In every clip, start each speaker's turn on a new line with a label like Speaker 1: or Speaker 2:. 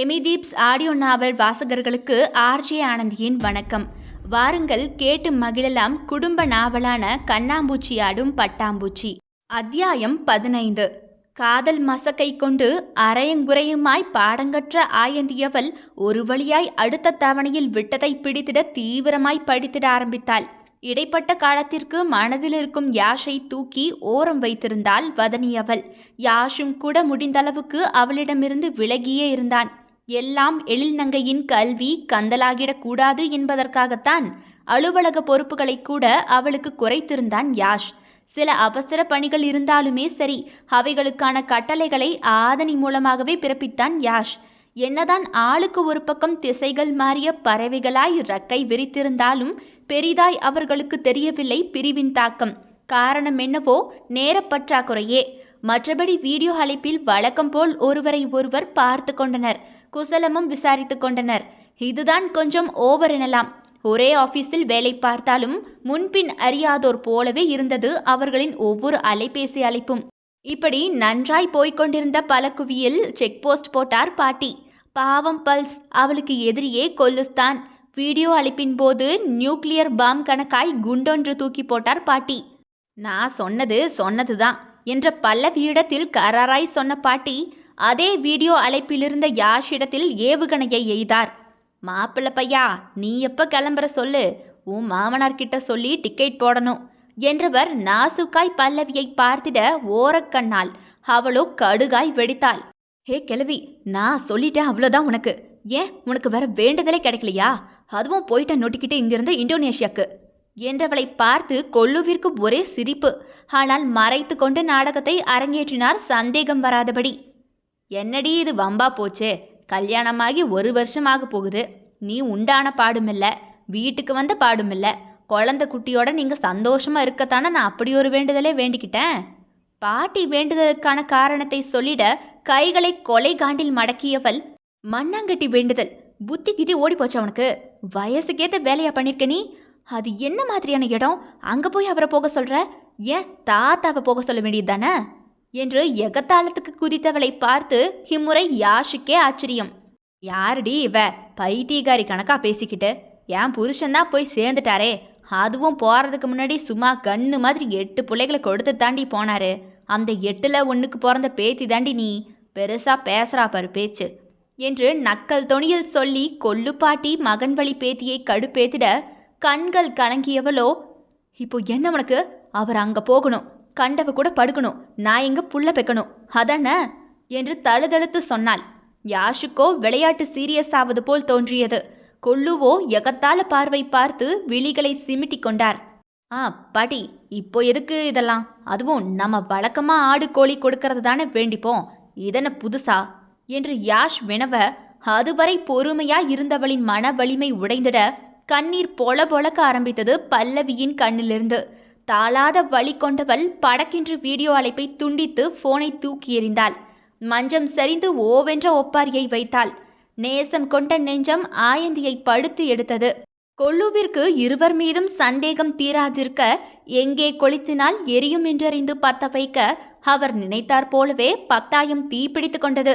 Speaker 1: எமிதீப்ஸ் audio நாவல் வாசகர்களுக்கு RJ ஆனந்தியின் வணக்கம். வாருங்கள் கேட்டு மகிழலாம் குடும்ப நாவலான கண்ணாம்பூச்சி ஆடும் பட்டாம்பூச்சி. அத்தியாயம் பதினைந்து. காதல் மசக்கை கொண்டு அரையங்குறையுமாய் பாடங்கற்ற ஆயந்தியவள் ஒரு வழியாய் அடுத்த தவணையில் விட்டதை பிடித்திட தீவிரமாய் படித்திட ஆரம்பித்தாள். இடைப்பட்ட காலத்திற்கு மனதில் இருக்கும் யாஷை தூக்கி ஓரம் வைத்திருந்தாள் வதனி அவள் யாஷும் கூட முடிந்தளவுக்கு அவளிடமிருந்து விலகியே இருந்தான். எல்லாம் எழில்நங்கையின் கல்வி கந்தலாகிடக் கூடாது என்பதற்காகத்தான் அலுவலக பொறுப்புகளை கூட அவளுக்கு குறைத்திருந்தான் யாஷ். சில அவசர பணிகள் இருந்தாலுமே சரி அவைகளுக்கான கட்டளைகளை ஆதனி மூலமாகவே பிறப்பித்தான் யாஷ். என்னதான் ஆளுக்கு ஒரு பக்கம் திசைகள் மாறிய பறவைகளாய் ரக்கை விரித்திருந்தாலும் பெரிதாய் அவர்களுக்கு தெரியவில்லை பிரிவின் தாக்கம். காரணம் என்னவோ நேரப்பற்றாக்குறையே மற்றபடி வீடியோ அழைப்பில் வழக்கம் போல் ஒருவரை ஒருவர் பார்த்து கொண்டனர். குசலமும் விசாரித்து கொண்டனர். இதுதான் கொஞ்சம் ஓவர் எனலாம். ஒரே ஆபீஸில் வேலை பார்த்தாலும் முன்பின் அறியாதோர் போலவே இருந்தது அவர்களின் ஒவ்வொரு அலைபேசி அழைப்பும். இப்படி நன்றாய் போய்க் கொண்டிருந்த பல குவியில் செக் போஸ்ட் போட்டார் பாட்டி. பாவம் பல்ஸ். அவளுக்கு எதிரியே கொல்லுஸ்தான். வீடியோ அழைப்பின் போது நியூக்ளியர் பாம் கணக்காய் குண்டொன்று தூக்கி போட்டார் பாட்டி. நான் சொன்னது சொன்னதுதான் என்ற பல்லவியிடத்தில் கராராய் சொன்ன பாட்டி அதே வீடியோ அழைப்பிலிருந்த யாஷிடத்தில் ஏவுகணையை எய்தார். மாப்பிள்ள பையா நீ எப்போ கிளம்புற சொல்லு. உன் மாமனார்கிட்ட சொல்லி டிக்கெட் போடணும் என்றவர் நாசுக்காய் பல்லவியை பார்த்திட ஓரக்கண்ணால் அவளோ கடுகாய் வெடித்தாள். ஹே கிழவி நான் சொல்லிட்டேன் அவ்வளோதான் உனக்கு. ஏன்? உனக்கு வேற வேண்டுதலே கிடைக்கலையா? அதுவும் போயிட்ட நொட்டிக்கிட்டு இங்கிருந்து இந்தோனேஷியாக்கு என்றவளை பார்த்து கொல்லுவிற்கு ஒரே சிரிப்பு. ஆனால் மறைத்து கொண்டு நாடகத்தை அரங்கேற்றினார் சந்தேகம் வராதபடி. என்னடி இது வம்பா போச்சே? கல்யாணமாகி ஒரு வருஷமாக போகுது. நீ உண்டான பாடுமில்ல. வீட்டுக்கு வந்த பாடுமில்ல. குழந்தை குட்டியோட நீங்கள் சந்தோஷமாக இருக்கத்தானே நான் அப்படி ஒரு வேண்டுதலே வேண்டிக்கிட்டேன்? பாட்டி வேண்டுதலுக்கான காரணத்தை சொல்லிட கைகளை கொலை காண்டில் மடக்கியவள் மண்ணாங்கட்டி வேண்டுதல். புத்தி கிதி ஓடி போச்சு அவனுக்கு வயசுக்கேத்த வேலையா பண்ணிருக்க நீ? அது என்ன மாதிரியான இடம்? அங்கே போய் அவரை போக சொல்ற? ஏன் தாத்தாவை போக சொல்ல வேண்டியது தானே? என்று எகத்தாளத்துக்கு குதித்தவளை பார்த்து இம்முறை யாஷுக்கே ஆச்சரியம். யாருடி இவ? பைத்தியகாரி கணக்கா பேசிக்கிட்டு? என் புருஷன்தான் போய் சேர்ந்துட்டாரே. அதுவும் போகிறதுக்கு முன்னாடி சும்மா கண்ணு மாதிரி எட்டு பிள்ளைகளை கொடுத்து தாண்டி போனாரு. அந்த எட்டில் ஒன்றுக்கு பிறந்த பேத்தி தாண்டி நீ பெருசா பேசுறா பாரு பேச்சு என்று நக்கல் தொனியில் சொல்லி கொல்லுப்பாட்டி மகன் வழி பேத்தியை கடுப்பேத்திட கண்கள் கலங்கியவளோ இப்போ என்ன உனக்கு? அவர் அங்கே போகணும். கண்டவ கூட படுக்கணும். நான் எங்க புள்ள பெக்கணும். அதானே? என்று தழுதழுத்து சொன்னாள். யாஷுக்கோ விளையாட்டு சீரியஸ் ஆவது போல் தோன்றியது. கொல்லுவோ எகத்தால பார்வை பார்த்து விழிகளை சிமிட்டி கொண்டார். ஆ பாட்டி இப்போ எதுக்கு இதெல்லாம்? அதுவும் நம்ம வழக்கமா ஆடு கோழி கொடுக்கறது தானே வேண்டிப்போம். இதென்ன புதுசா? என்று யாஷ் வினவ அதுவரை பொறுமையா இருந்தவளின் மன வலிமை உடைந்திட கண்ணீர் பொல பொழக்க ஆரம்பித்தது பல்லவியின் கண்ணிலிருந்து. தாளாத வழி கொண்டவள் படக்கென்று வீடியோ அழைப்பை துண்டித்து போனை தூக்கி எறிந்தாள். மஞ்சம் சரிந்து ஓவென்ற ஒப்பாரியை வைத்தாள். நேசம் கொண்ட நெஞ்சம் ஆயந்தியை படுத்து எடுத்தது. கொள்ளுவிற்கு இருவர் மீதும் சந்தேகம் தீராதிருக்க எங்கே கொளுத்தினால் எரியும் என்றறிந்து பத்த வைக்க அவர் நினைத்தார் போலவே பத்தாயம் தீப்பிடித்து கொண்டது.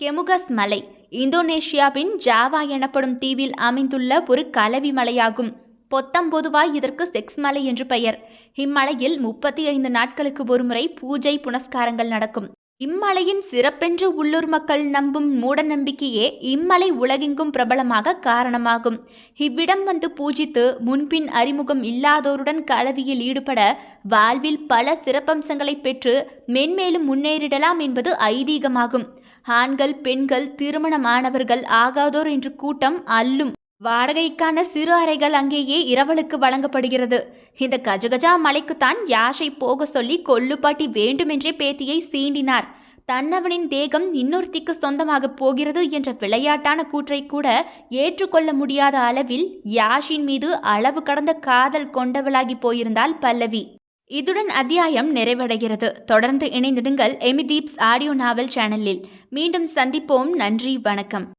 Speaker 1: கெமுகஸ் மலை இந்தோனேஷியாவின் ஜாவா எனப்படும் தீவில் அமைந்துள்ள ஒரு கலவி மலையாகும். பொத்தம் பொதுவாய் இதற்கு செக்ஸ் மலை என்று பெயர். இம்மலையில் முப்பத்தி ஐந்து நாட்களுக்கு ஒருமுறை பூஜை புனஸ்காரங்கள் நடக்கும். இம்மலையின் சிறப்பென்று உள்ளூர் மக்கள் நம்பும் மூட நம்பிக்கையே இம்மலை உலகெங்கும் பிரபலமாக காரணமாகும். இவ்விடம் வந்து பூஜித்து முன்பின் அறிமுகம் இல்லாதோருடன் கலவியில் ஈடுபட வாழ்வில் பல சிறப்பம்சங்களை பெற்று மென்மேலும் முன்னேறிடலாம் என்பது ஐதீகமாகும். ஆண்கள் பெண்கள் திருமணமானவர்கள் ஆகாதோர் என்று கூட்டம் அல்லும். வாடகைக்கான சிறு அறைகள் அங்கேயே இரவலுக்கு வழங்கப்படுகிறது. இந்த கஜகஜா மலைக்குத்தான் யாஷை போக சொல்லி கொல்லுப்பாட்டி வேண்டுமென்றே பேத்தியை சீண்டினார். தன்னவனின் தேகம் இன்னொருத்திக்கு சொந்தமாக போகிறது என்ற விளையாட்டான கூற்றை கூட ஏற்றுக்கொள்ள முடியாத அளவில் யாஷின் மீது அளவு கடந்த காதல் கொண்டவளாகி போயிருந்தாள் பல்லவி. இதுடன் அத்தியாயம் நிறைவடைகிறது. தொடர்ந்து இணைந்திடுங்கள் எமிதீப்ஸ் ஆடியோ நாவல் சேனலில். மீண்டும் சந்திப்போம். நன்றி. வணக்கம்.